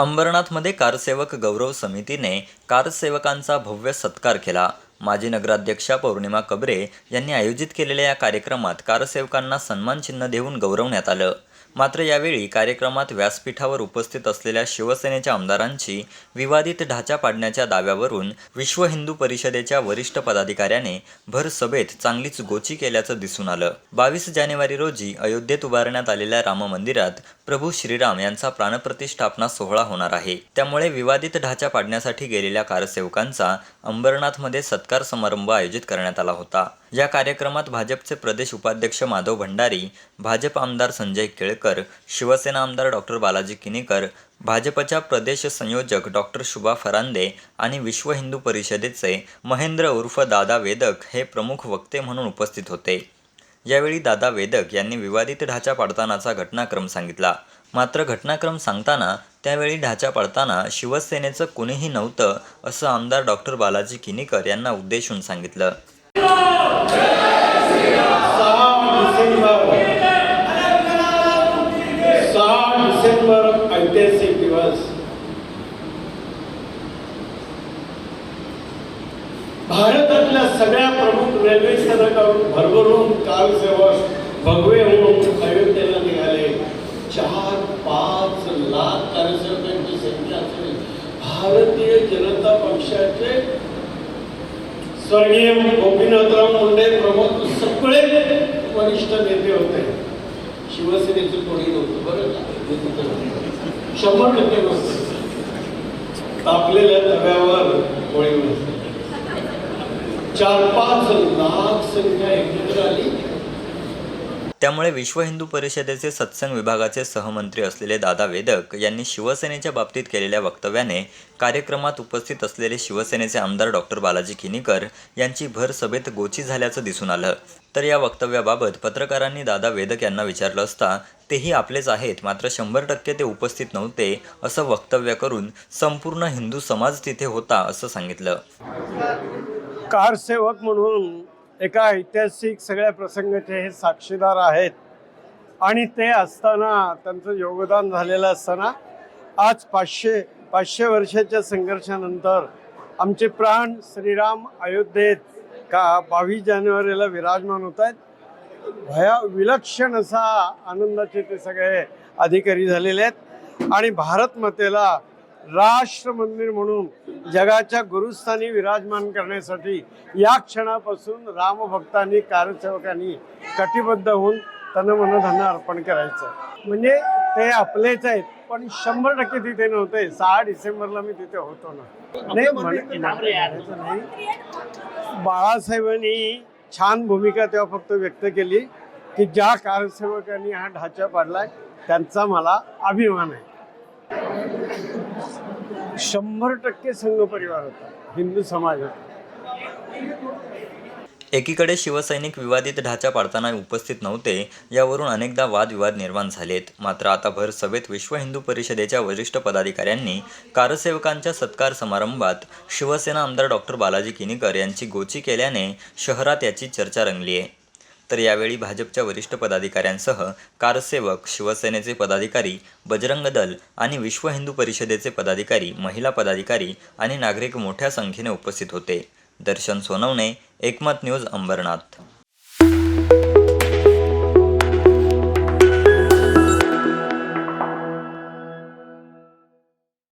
अंबरनाथमध्ये कारसेवक गौरव समितीने कारसेवकांचा भव्य सत्कार केला. माजी नगराध्यक्षा पौर्णिमा कबरे यांनी आयोजित केलेल्या या कार्यक्रमात कारसेवकांना सन्मानचिन्ह देऊन गौरवण्यात आलं. मात्र यावेळी कार्यक्रमात व्यासपीठावर उपस्थित असलेल्या शिवसेनेच्या आमदारांची विवादित ढाचा पाडण्याच्या दाव्यावरून विश्व हिंदू परिषदेच्या वरिष्ठ पदाधिकाऱ्याने भर सभेत चांगलीच गोची केल्याचं दिसून आलं. बावीस जानेवारी रोजी अयोध्येत उभारण्यात आलेल्या राम मंदिरात प्रभू श्रीराम यांचा प्राणप्रतिष्ठापना सोहळा होणार आहे. त्यामुळे विवादित ढाचा पाडण्यासाठी गेलेल्या कारसेवकांचा अंबरनाथमध्ये सत्कार समारंभ आयोजित करण्यात आला होता. या कार्यक्रमात भाजपचे प्रदेश उपाध्यक्ष माधव भंडारी भाजप आमदार संजय केळकर शिवसेना आमदार डॉक्टर बालाजी किनीकर भाजपच्या प्रदेश संयोजक डॉक्टर शुभा फरांदे आणि विश्व हिंदू परिषदेचे महेंद्र उर्फ दादा वेदक हे प्रमुख वक्ते म्हणून उपस्थित होते. यावेळी दादा वेदक यांनी विवादित ढाचा पाडतानाचा घटनाक्रम सांगितला. मात्र घटनाक्रम सांगताना त्यावेळी ढाचा पाडताना शिवसेनेचं कुणीही नव्हतं असं आमदार डॉक्टर बालाजी किनीकर यांना उद्देशून सांगितलं. ऐतिहासिक दिवस भारतातल्या सगळ्या प्रमुख रेल्वे स्थानकावरून भरभरून कारसेवक भगवे होऊन अयोध्येला निघाले चार पाच लाख कारसेवकांची संख्या असेल भारतीय जनता पक्षाचे स्वर्गीय गोपीनाथराव मुंडे प्रमुख सगळे वरिष्ठ नेते होते शिवसेनेचं कोणी नव्हतं बरं का शंभर टक्के नव्हतं तापलेल्या तव्यावर गोळी नसते चार पाच नाग संख्या एकत्र आली. त्यामुळे विश्व हिंदू परिषदेचे सत्संग विभागाचे सहमंत्री असलेले दादा वेदक यांनी शिवसेनेच्या बाबतीत केलेल्या वक्तव्याने कार्यक्रमात उपस्थित असलेले शिवसेनेचे आमदार डॉक्टर बालाजी किनीकर यांची भर सभेत गोची झाल्याचं दिसून आलं. तर या वक्तव्याबाबत पत्रकारांनी दादा वेदक यांना विचारलं असता तेही आपलेच आहेत मात्र शंभर टक्के ते उपस्थित नव्हते असं वक्तव्य करून संपूर्ण हिंदू समाज तिथे होता असं सांगितलं. कारसेवक म्हणून एका ऐतिहासिक सगळ्या प्रसंगाचे हे साक्षीदार आहेत. आणि ते असताना त्यांचं योगदान झालेलं असताना आज पाचशे पाचशे वर्षाच्या संघर्षानंतर आमचे प्राण श्रीराम अयोध्येत का बावीस जानेवारीला विराजमान होत आहेत. भया विलक्षण असा आनंदाचे ते सगळे अधिकारी झालेले आहेत. आणि भारत मातेला राष्ट्र मंदिर म्हणून जगाच्या गुरुस्थानी विराजमान करण्यासाठी या क्षणापासून रामभक्तांनी कारसेवकांनी कटिबद्ध होऊन तन मनधन अर्पण करायचं. म्हणजे ते आपलेच आहेत पण शंभर टक्के तिथे नव्हते. सहा डिसेंबरला मी तिथे होतो ना. नाही बाळासाहेबांनी छान भूमिका तेव्हा फक्त व्यक्त केली की ज्या कारसेवकांनी हा ढाचा पाडलाय त्यांचा मला अभिमान आहे. शंभर टक्के संघ परिवार होता हिंदू समाज होता. एकीकडे शिवसैनिक विवादित ढाचा पाडताना उपस्थित नव्हते यावरून अनेकदा वादविवाद निर्माण झालेत. मात्र आता भर सभेत विश्व हिंदू परिषदेच्या वरिष्ठ पदाधिकाऱ्यांनी कारसेवकांच्या सत्कार समारंभात शिवसेना आमदार डॉक्टर बालाजी किनीकर यांची गोची केल्याने शहरात याची चर्चा रंगली आहे तर यावेळी भाजपच्या वरिष्ठ पदाधिकाऱ्यांसह कारसेवक शिवसेनेचे पदाधिकारी बजरंग दल आणि विश्व हिंदू परिषदेचे पदाधिकारी महिला पदाधिकारी आणि नागरिक मोठ्या संख्येने उपस्थित होते. दर्शन सोनवणे एकमत न्यूज अंबरनाथ.